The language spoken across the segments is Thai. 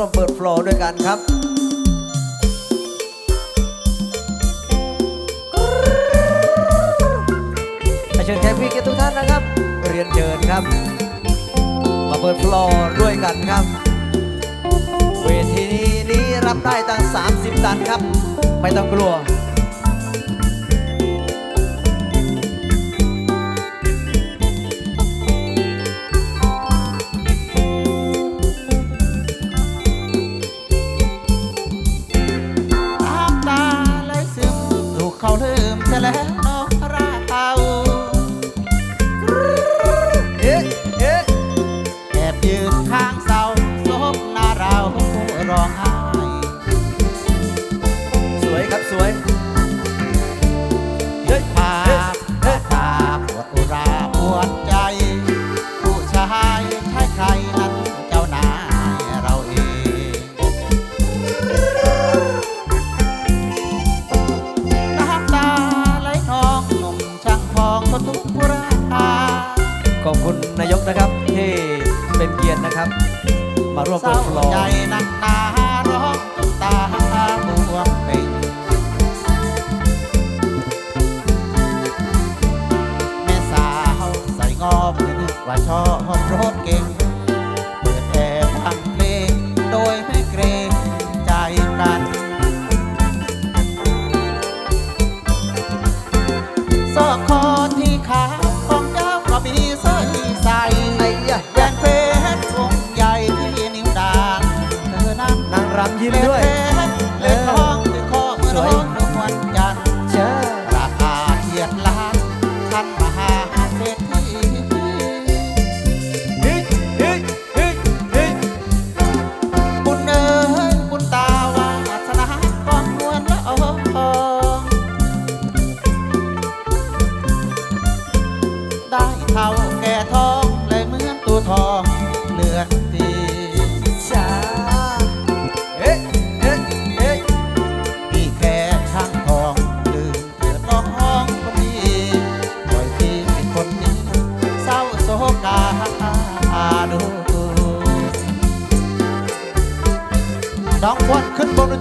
ร่วมเปิดฟลอร์ด้วยกันครับเชิญแขกพี่เกียรติทุกท่านนะครับ เรียนเชิญครับ มาเปิดฟลอร์ด้วยกันครับ เวทีนี้รับได้ตั้ง 30 ตันครับ ไม่ต้องกลัว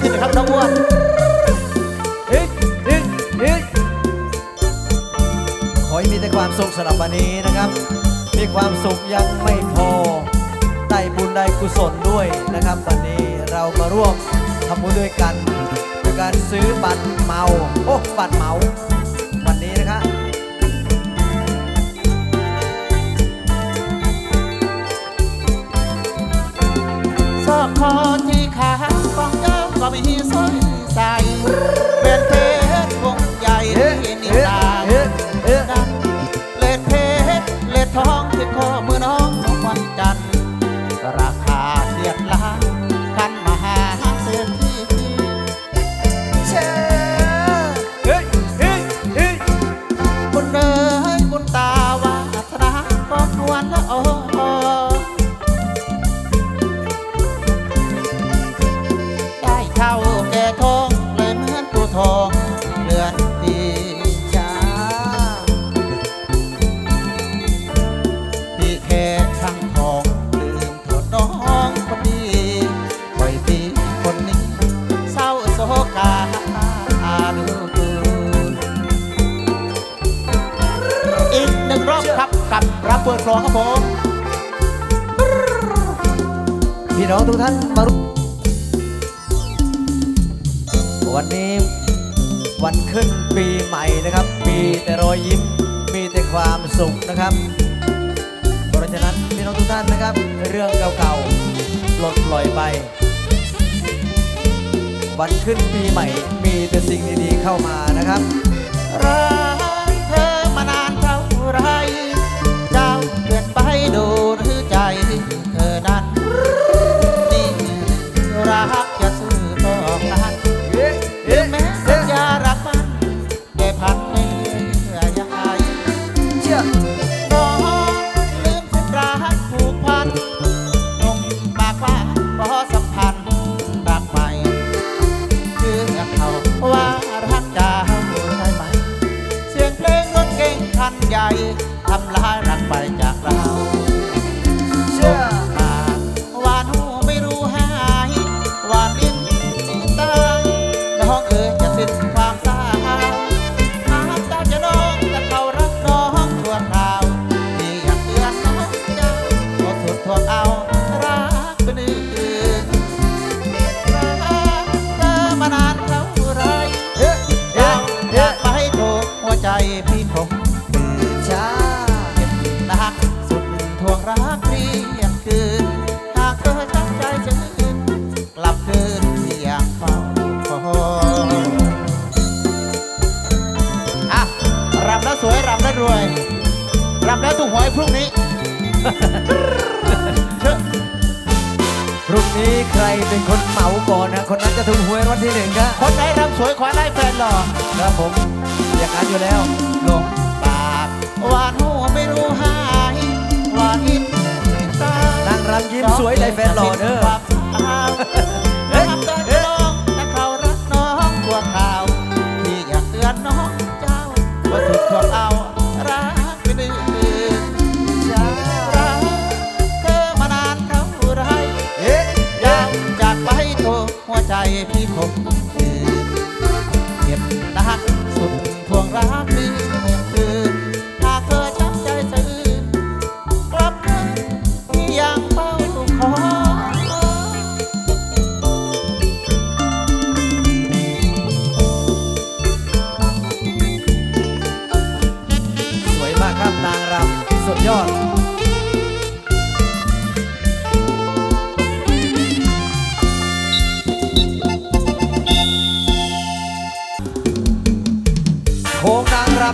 ขึ้นนะครับน้องอ้วนฮึดฮึดฮึดขอให้มีแต่ความสุขสำหรับวันนี้นะครับ มีความสุขยังไม่พอ ได้บุญได้กุศลด้วยนะครับ วันนี้เรามาร่วมทำบุญด้วยกันด้วยการซื้อบัตรเมาโอ้บัตรเมาวันนี้นะครับขอที่ขา มีสนใจเป็นเพ ครับผมพี่น้องทุกท่านมาวันนี้วันขึ้นปีใหม่นะครับ มีแต่รอยยิ้ม มีแต่ความสุขนะครับ เพราะฉะนั้นพี่น้องทุกท่านนะครับ เรื่องเก่าๆปลดปล่อยไป วันขึ้นปีใหม่ มีแต่สิ่งดีๆเข้ามานะครับ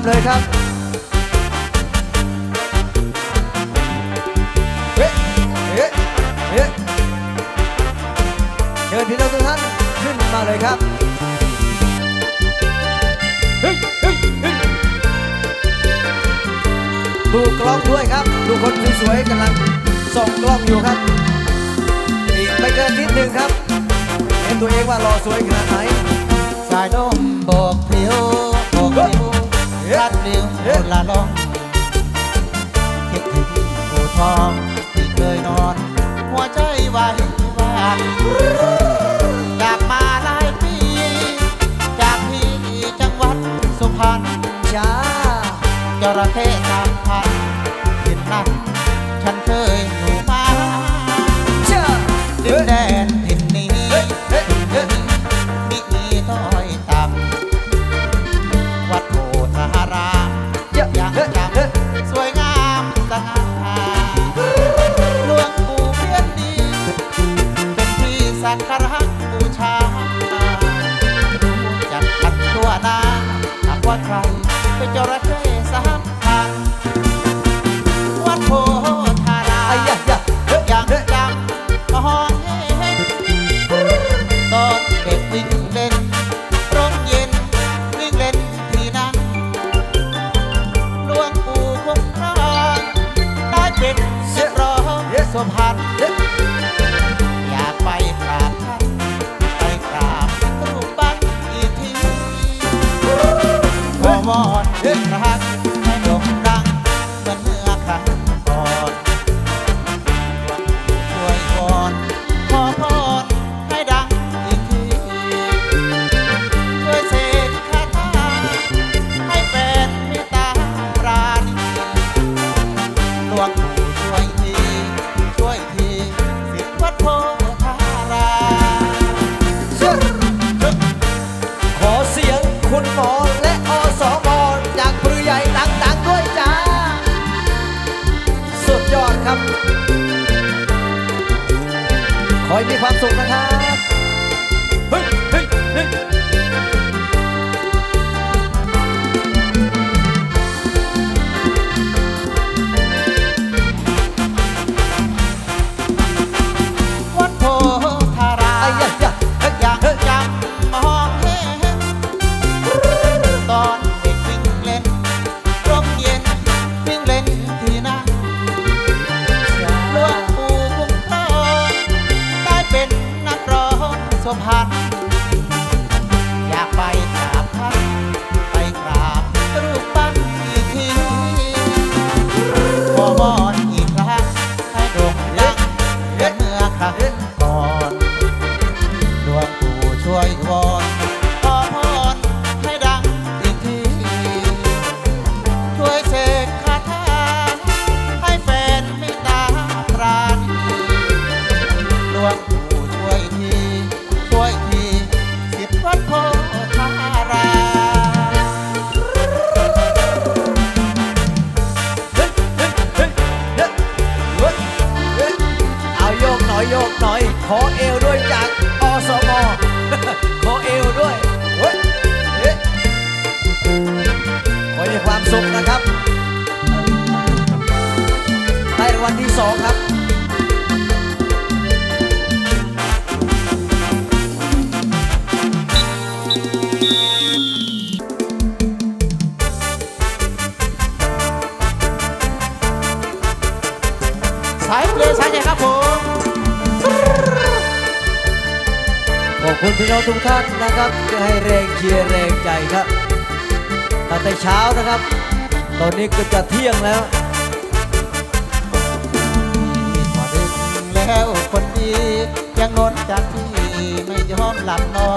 เลยครับเฮ้เฮ้เฮ้เชิญพี่น้องทุกท่านขึ้นมาเลยครับเฮ้เฮ้เฮ้ดูกล้องด้วยครับ ดูคนสวยๆกำลังส่องกล้องอยู่ครับ อีกไม่เกินนิดนึงครับ เห็นตัวเองว่ารอสวยขนาดไหน สายน้มบอกเพียวบอกเพียว รัดเร็วคนละล่องคิดถึงโอทองที่เคยนอน หัวใจไหวว่างอยากมาหลายปี จากที่จังหวัดสุพรรณจ้าจระเข้ ขอให้มีความสุขนะครับ hot ขอเอวด้วยจากอสมขอเอวด้วยเฮ้ยขอให้ความสุขนะครับ ได้วันที่สองครับ พี่น้องทุกท่านนะครับจะให้แรงเชียร์แรงใจครับตั้งแต่เช้านะครับ ตอนนี้ก็จะเที่ยงแล้วพอดึกแล้วคนดียังนอนจากที่ไม่ยอมหลับนอ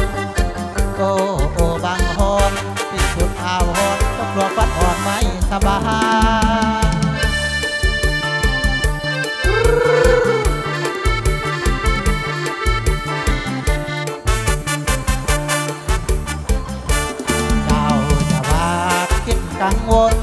นโอ้โอบางฮอนที่สุดอาวฮอนก็กลัวฟัดอ่อนไม่สบาย คิด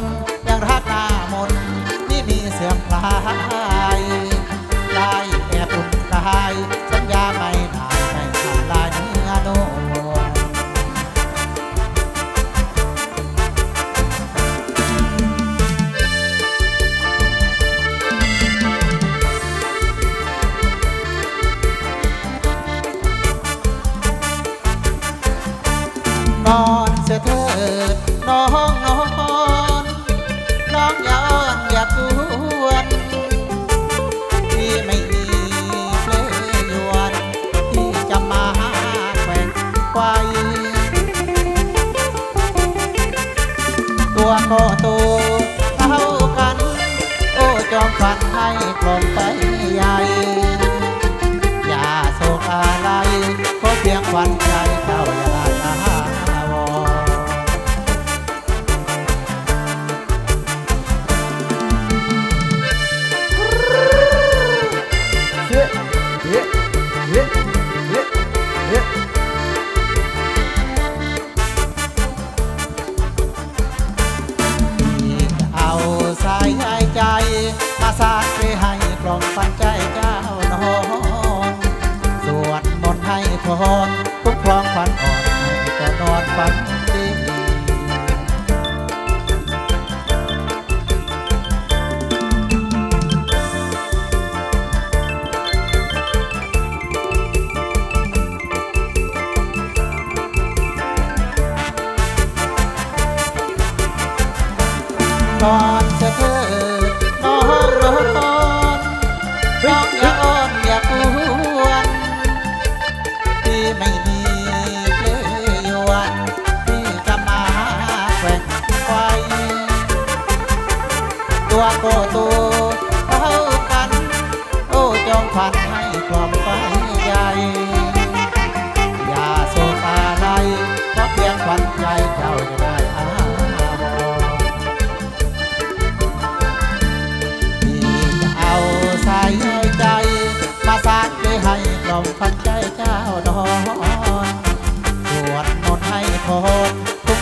fun.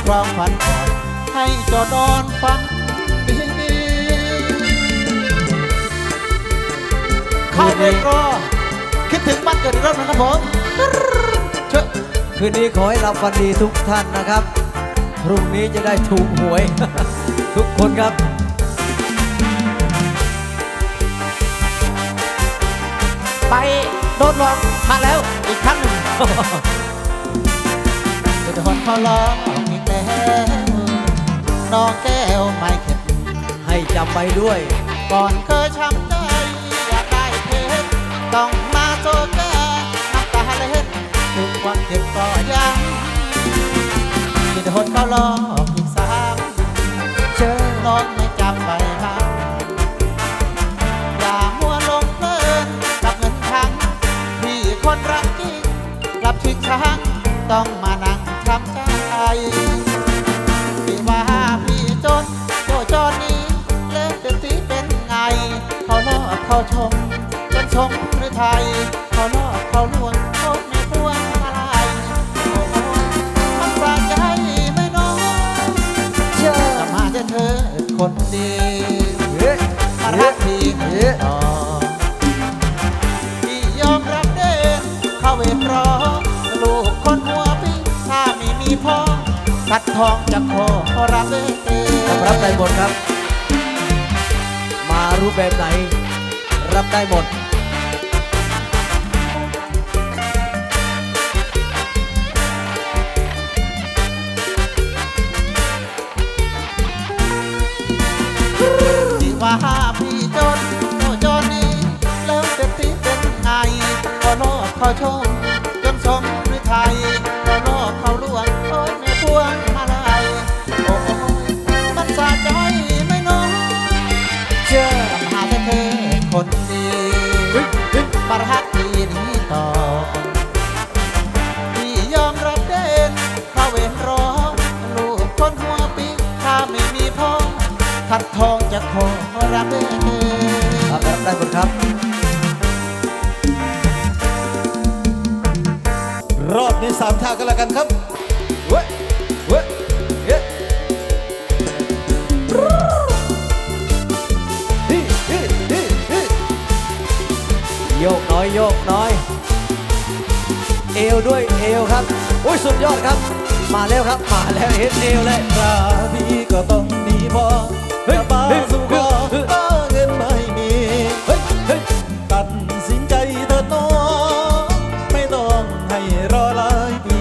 คุ้มครองฝันก่อนให้เจานอนฝันดีเข้าเวรรอคิดถึงบ้านเกิดอีกรอบนะครับผมเชิญคืนนี้ขอให้รับฟันดีทุกท่านนะครับ พรุ่งนี้จะได้ถูกหวย ทุกคนครับไปโดนหลอกมาแล้วอีกครั้งหนึ่งจะโดนเขาหลอกอีกแล้ว น้องแก้วไม่เข็ดให้จำไปด้วย ก่อนเคยช้ำใจอยากได้เพชรต้องมาโซแก้น้ำตาเล็ดถึงวันเก็บก็ยังจะโดนเขาหลอกอีกสามเจอน้องไม่จำไปครับอย่ามัวลงเพลินกับเงินทั้งที่คนรักจริงกลับชิงช้างต้องมานั่งช้ำใจ จอนนี้เลิกเต็มที่เป็นไง เขาลอกเขาชมจนชมหรือไทย เขาลอกเขาลวงเขาไม่ควงอะไรมันปลาใจไม่น้อยเชื่อมาจะเธอคนดี ตัดทองจากคอรับเด้รับได้หมดครับ มารูปแบบไหน รับได้หมดที่ว่าพี่จนโอ้จนนี้แล้วเต็มที่เป็นไงก็โลกเขาชมจนสม จะขอรับเด่นครับรับได้คนครับ รอบนี้สามท่ากันแล้วกันครับเว้ยเว้ยเฮ้ยฮิฮิฮิฮิโยกน้อยโยกน้อย เอวด้วยเอวครับอุ้ยสุดยอดครับ มาแล้วครับ มาแล้วเห็นเอวเลยกราพี่ก็ต้องดีพอเฮ้ย จะมาสู่ขอเฮ้ยก็เงินไม่มีเฮ้ยเฮ้ยตัดสินใจเถิดน้องไม่ต้องให้รอหลายปี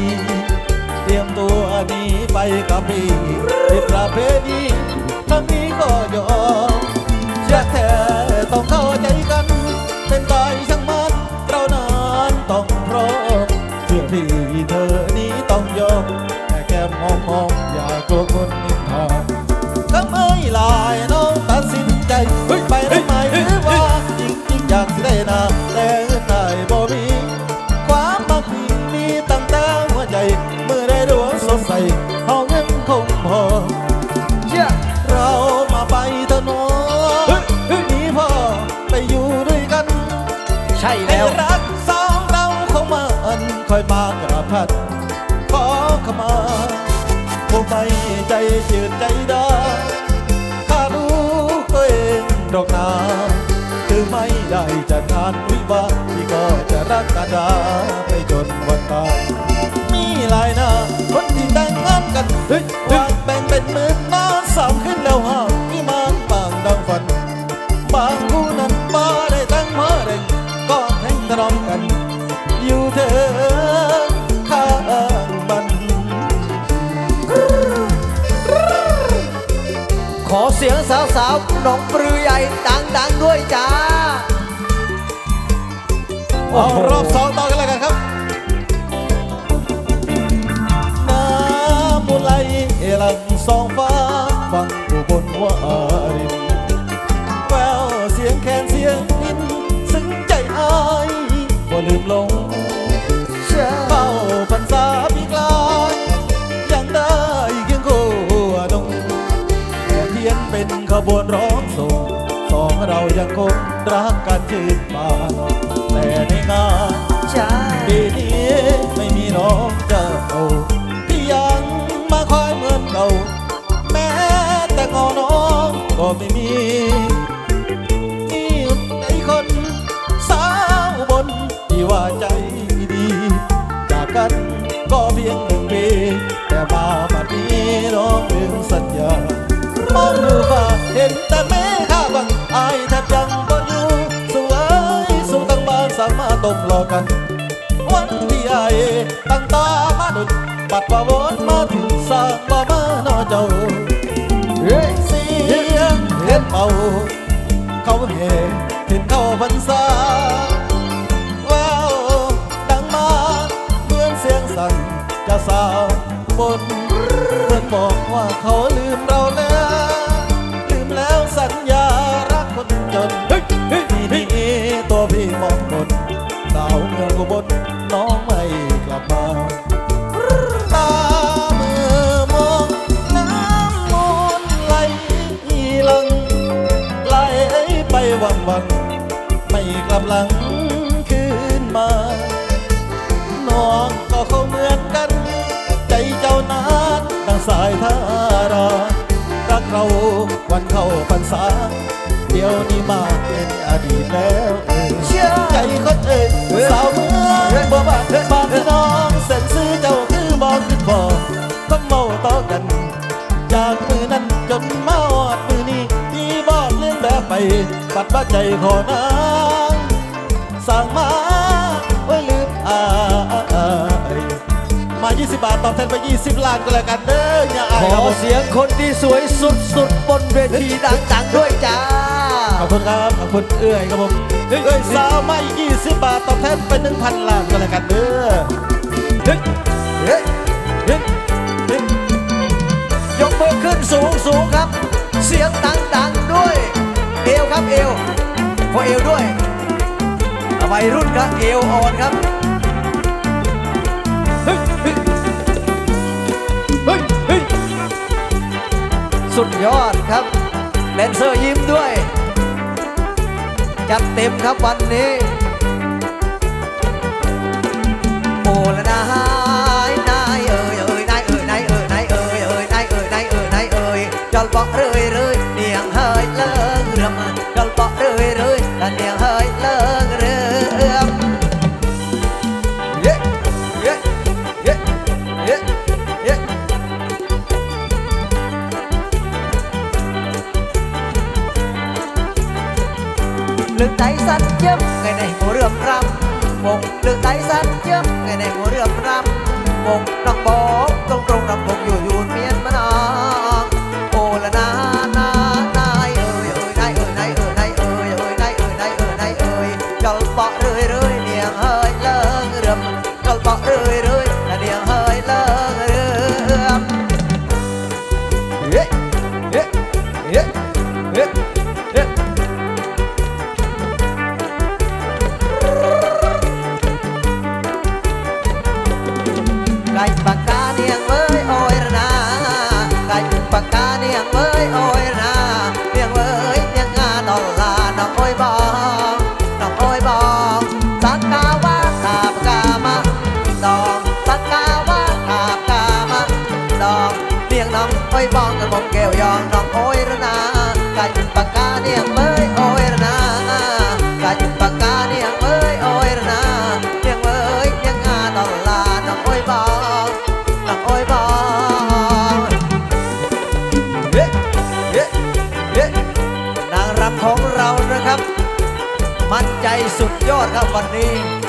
เตรียมตัวหนี้ไปกับพี่ติดประเพณีทั้งนี้ก็ยอมเชื่อแท้ต้องเข้าใจกัน เป็นตายช่างมันเรานานต้องพร้อมเพื่อพี่เธอนี้ต้องยอมแต่แก้มมองมองอย่ากลัวคนนิ ไม่ใจจืดใจดาข้ารู้ตัวเองดอกนาคือไม่ได้จัดงานวิวาห์ที่ก็จะรักกันดาไปจนวันตายมีหลายหน้าคนที่แต่งงานกันเฮ้ยวางแบ่งเป็นหมื่น สาวหนองปลือใหญ่ดังๆด้วยจ้าเอารอบสองต่อกันแล้วกันครับ น้ำมูลไหลหลังสองฟ้าฟังอยู่บนวารินแววเสียงแคนเสียงนินซึ้งใจอายบ่ลืมลงเชื่อเฝ้าพรรษาปีกลาย บวนร้องส่งสองเรายังคงรักกันชื่นบานแต่ในงานจ้าปีนี้ไม่มีน้องเจ้าที่ยังมาคอยเหมือนเก่าแม้แต่งอน้องก็ไม่มีนี่ไอคนสาวบนที่ว่าใจดีจากกันก็เพียงหนึ่งปีแต่มาบัดนี้น้องลืมสัญญา มองดูฟ้าเห็นแต่เมฆาบังอายแทบยังบ่อยู่สวยสูงตั้งบ้านสามาตกรอกัน วันที่ไอ้ตั้งตามาดุดปัดว่าวนมาถึงสร้างบ่มานอเจ้าเสียงเฮ็ดเป่าเขาเฮเห็นเข้าพรรษา น้องก็เขาเหมือนกัน ใจเจ้านั้นดังสายทารารักเราวันเข้าพรรษา เดี๋ยวนี้มาเป็นอดีตแล้วเออใจคนเอ่ยสาวเมืองบ่บ้านบ้านน้องเส้นซื้อเจ้าคือบ่ขึ้นบ่ต้องเมาต่อกัน จากมือนั้นจนมาอดมือนี้ที่บอดเลื่อนแบบไปปัดบ้าใจขอนางสั่งมา 20 บาท ตอบแทนไป 20 ล้านก็แล้วกันเด้ออย่าอายขครับอเสียงคนที่สวยสุดสุดบนเวทีดังๆด้วยจ้า ขอบคุณครับ ขอบคุณเอื้อยครับผมเอื้อยสาวมาอีก 20 บาท ตอบแทนไป 1,000 ล้านก็แล้วกันเด้อเฮ้ยเฮ้ยเฮ้ยยกมือขึ้นสูงสูงครับ เสียงดังๆด้วย เอวครับเอวขอเอวด้วยวัยรุ่นครับเอวอ่อนครับ เฮ้ยเฮ้ สุดยอดครับแดนเซอร์ยิ้มด้วย จัดเต็มครับวันนี้ โอลนา chớp ngày này mùa rượm rằm một lượng tay sát chớp ngày này mùa rượm rằm một đồng bò កាច់បកានាងអើយអូយរណាកាច់បកានាងអើយអូយរណានាងអើយនាងងាដុល្លារនំអើយបងនំអើយបងសង្កាវាថាបកាមកដងសង្កាវាថាបកាមកដងនាងនំអើយបងកុំកែវយ៉ងនំអើយរណាកាច់បកានាងអើយ สุดยอดครับวันนี้